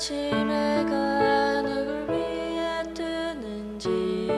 아침 해가 누굴 위해 뜨는지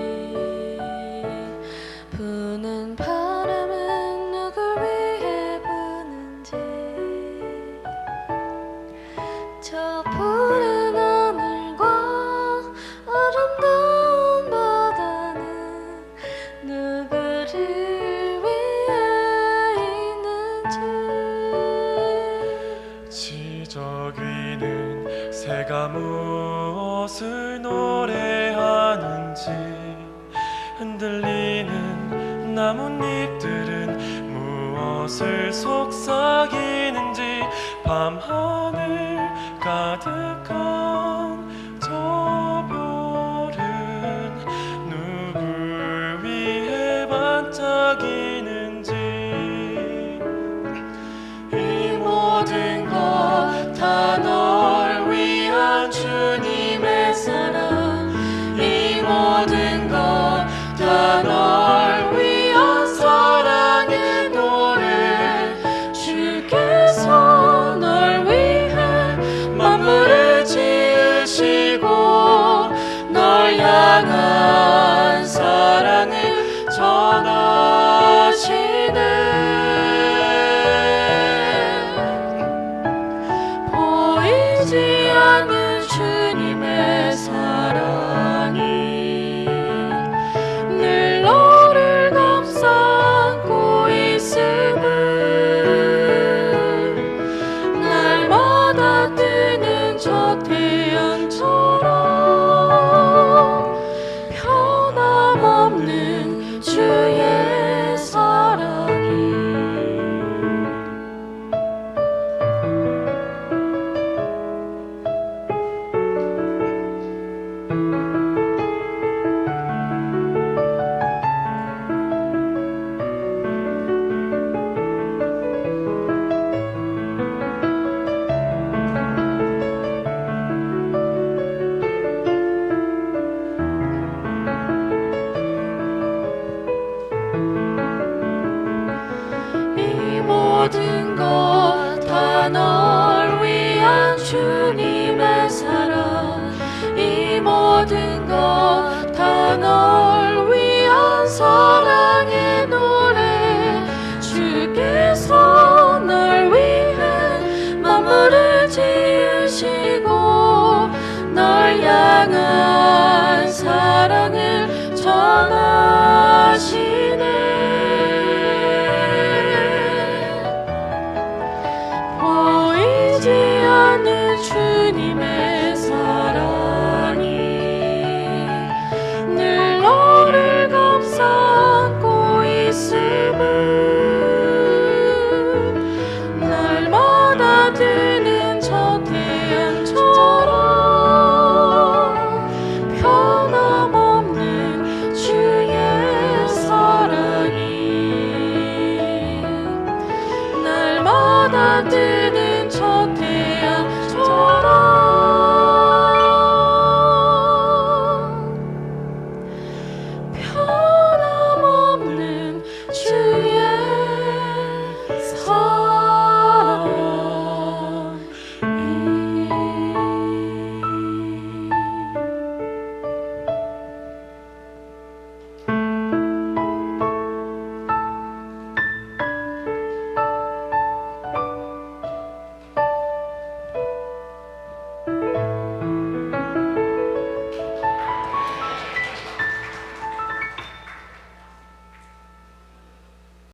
새가 무엇을 노래하는지 흔들리는 나뭇잎들은 무엇을 속삭이는지 밤하늘 가득한 주님의 사랑 이 모든 것 다 널 위한 사랑의 노래. 주께서 널 위해 만물을 지으시고 널 향한 사랑을 전하시네